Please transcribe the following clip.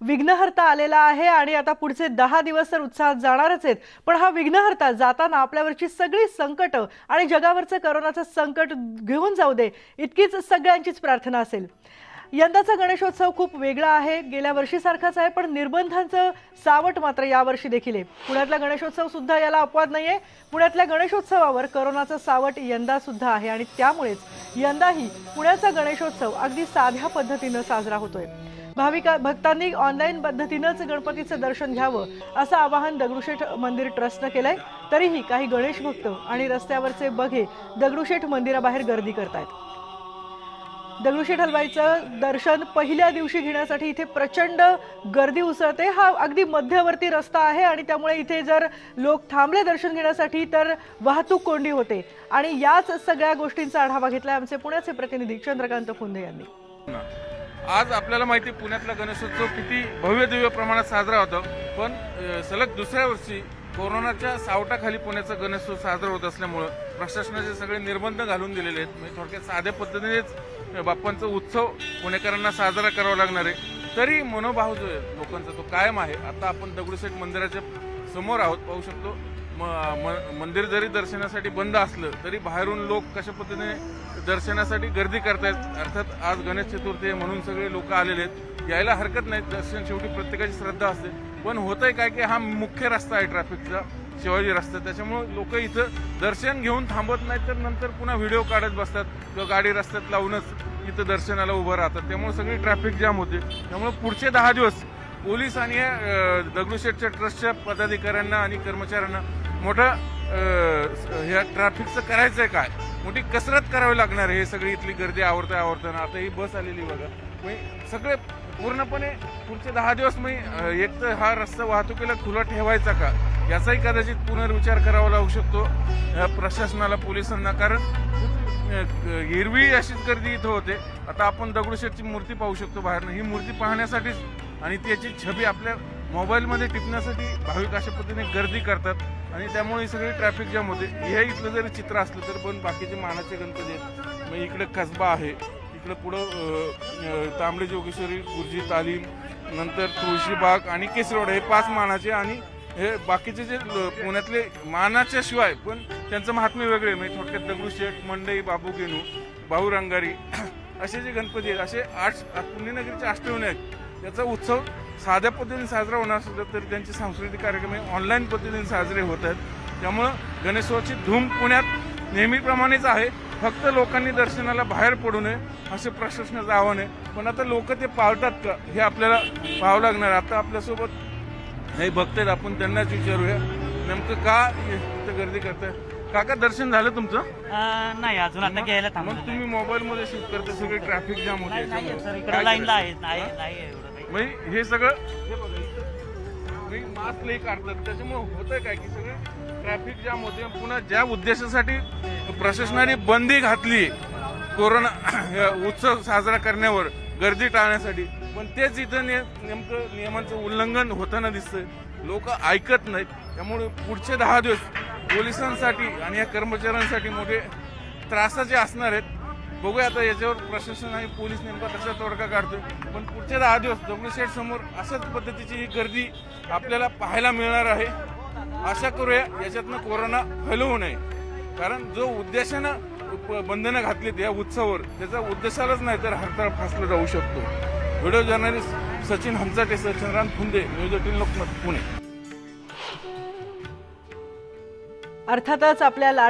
विघ्नहर्ता आलेला आहे आणि आता पुढचे दहा दिवस तर उत्साहात जाणारच आहेत. पण हा विघ्नहर्ता जाताना आपल्यावरची सगळी संकट आणि जगावरचं करोनाचं संकट घेऊन जाऊ दे इतकीच सगळ्यांचीच प्रार्थना असेल. यंदाचा गणेशोत्सव खूप वेगळा आहे गेल्या वर्षीसारखाच आहे पण निर्बंधांचं सावट मात्र यावर्षी देखील आहे. पुण्यातला गणेशोत्सव सुद्धा याला अपवाद नाहीये. पुण्यातल्या गणेशोत्सवावर करोनाचं सावट यंदा सुद्धा आहे आणि त्यामुळेच यंदाही पुण्याचा गणेशोत्सव अगदी साध्या पद्धतीनं साजरा होतोय. भाविका भक्तांनी ऑनलाईन पद्धतीनंच गणपतीचं दर्शन घ्यावं असं आवाहन दगडूशेठ मंदिर ट्रस्टनं केलंय. तरीही काही गणेश भक्त आणि रस्त्यावरचे बघे दगडूशेठ मंदिराबाहेर गर्दी करतायत. दगडूशेठ हलवाईचं दर्शन पहिल्या दिवशी घेण्यासाठी इथे प्रचंड गर्दी उसळते. हा अगदी मध्यवर्ती रस्ता आहे आणि त्यामुळे इथे जर लोक थांबले दर्शन घेण्यासाठी तर वाहतूक कोंडी होते. आणि याच सगळ्या गोष्टींचा आढावा घेतला आमचे पुण्याचे प्रतिनिधी चंद्रकांत फुंदे यांनी. आज आपल्याला माहिती आहे पुण्यातला गणेशोत्सव किती भव्य दिव्य प्रमाणात साजरा होतो. पण सलग दुसऱ्या वर्षी कोरोनाच्या सावटाखाली पुण्याचा गणेशोत्सव साजरा होत असल्यामुळं प्रशासनाचे सगळे निर्बंध घालून दिलेले आहेत. म्हणजे थोडक्यात साध्या पद्धतीनेच बाप्पांचा उत्सव पुणेकरांना साजरा करावा लागणार आहे. तरी मनोभाव जो आहे लोकांचा तो कायम आहे. आता आपण दगडूशेठ मंदिराच्या समोर आहोत पाहू शकतो. म- म- मंदिर जरी दर्शनासाठी बंद असलं तरी बाहेरून लोक कशा पद्धतीने दर्शनासाठी गर्दी करतायत अर्थात आज गणेश चतुर्थी आहे म्हणून सगळे लोक आलेले आहेत यायला हरकत नाही. दर्शन शेवटी प्रत्येकाची श्रद्धा असते. पण होतंय काय की हा मुख्य रस्ता आहे ट्रॅफिकचा शिवाजी रस्ता. त्याच्यामुळे लोक इथं दर्शन घेऊन थांबत नाहीत तर नंतर पुन्हा व्हिडिओ काढत बसतात. किंवा गाडी रस्त्यात लावूनच इथं दर्शनाला उभं राहतात. त्यामुळे सगळी ट्रॅफिक जाम होते. त्यामुळे पुढचे दहा दिवस पोलीस आणि दगडूशेठच्या ट्रस्टच्या पदाधिकाऱ्यांना आणि कर्मचाऱ्यांना मोठं ह्या ट्रॅफिकचं आहे काय? मोठी कसरत करावी लागणार आहे हे सगळी इथली गर्दी आवडता आवडताना आता ही बस आलेली बघा. म्हणजे सगळे पूर्णपणे पुढचे दहा दिवस मी एक तर हा रस्ता वाहतुकीला खुला ठेवायचा का? याचाही कदाचित पुनर्विचार करावा लागू शकतो. प्रशासनाला पोलिसांना कारण हिरवी अशीच गर्दी इथं होते. आता आपण दगडूशेठची मूर्ती पाहू शकतो बाहेरनं. ही मूर्ती पाहण्यासाठीच आणि त्याची छबी आपल्या मोबाईलमध्ये टिपण्यासाठी भाविक अशा पद्धतीने गर्दी करतात आणि त्यामुळे ही सगळी ट्रॅफिक जाम होते. हे इथलं जरी चित्र असलं तर पण बाकीचे मानाचे गणपती आहेत. मग इकडे कसबा आहे. इकडं पुढं तांबडे जोगेश्वरी गुरुजी तालीम नंतर तुळशीबाग आणि केसरवाडा. हे पाच मानाचे आणि हे बाकीचे जे पुण्यातले मानाच्या शिवाय पण त्यांचं महात्म्य वेगळे. म्हणजे थोडक्यात दगडूशेठ मंडई बाबू गेनू भाऊ रंगारी असे जे गणपती आहेत असे आठ पुण्यनगरीचे अष्टविनायक आहेत याचा उत्सव साध्या पद्धतीने साजरा होणार असला तरी त्यांचे सांस्कृतिक कार्यक्रम हे ऑनलाईन पद्धतीने साजरे होत आहेत. त्यामुळं गणेशोत्सवाची धूम पुण्यात नेहमीप्रमाणेच आहे. फक्त लोकांनी दर्शनाला बाहेर पडू नये असे प्रशासनाचं आव्हान आहे. पण आता लोक ते पाळतात का हे आपल्याला पाहावं लागणार आता आपल्यासोबत हे भक्त आहेत आपण त्यांनाच विचारूया. नेमकं का इथं गर्दी करताय? काका दर्शन झालं तुमचं अं, नाही अजून आता घ्यायला मग तुम्ही मोबाईल मध्ये शूट करता सगळे ट्रॅफिक जाम होते नाही नाही सर. इकडे लाईनला आहे? नाही हा? नाही एवढं काही म्हणजे हे सगळं हे बघा इथं मी मास्क लई काढतात त्याच्यामुळे होतंय काय की सगळे ट्रॅफिक जाम होते पुन्हा ज्या उद्देशासाठी प्रशासनाने बंदी घातली कोरोना या उत्सव साजरा करण्यावर गर्दी टाळण्यासाठी पण तेच इथं ने नेमकं नियमांचं उल्लंघन होताना दिसतंय लोक ऐकत नाहीत त्यामुळे पुढचे दहा दिवस पोलिसांसाठी आणि या कर्मचाऱ्यांसाठी मोठे त्रासाचे असणार आहेत. बघूया आता याच्यावर प्रशासन आणि पोलीस नेमका कसा तोडगा काढतोय. पण पुढचे दहा दिवस दगडूशेठ समोर अशाच पद्धतीची ही गर्दी आपल्याला पाहायला मिळणार आहे. आशा करूया याच्यातनं कोरोना फैलवू नये. कारण जो उद्देशानं प- बंधनं घातलीत या उत्सवावर त्याचा उद्देशालाच नाही तर हरताळ फासला जाऊ शकतो. Video journalist Sachin Hanchate Chandran Phunde news eighteen Lokmat Pune. अर्थातच आपल्या लाड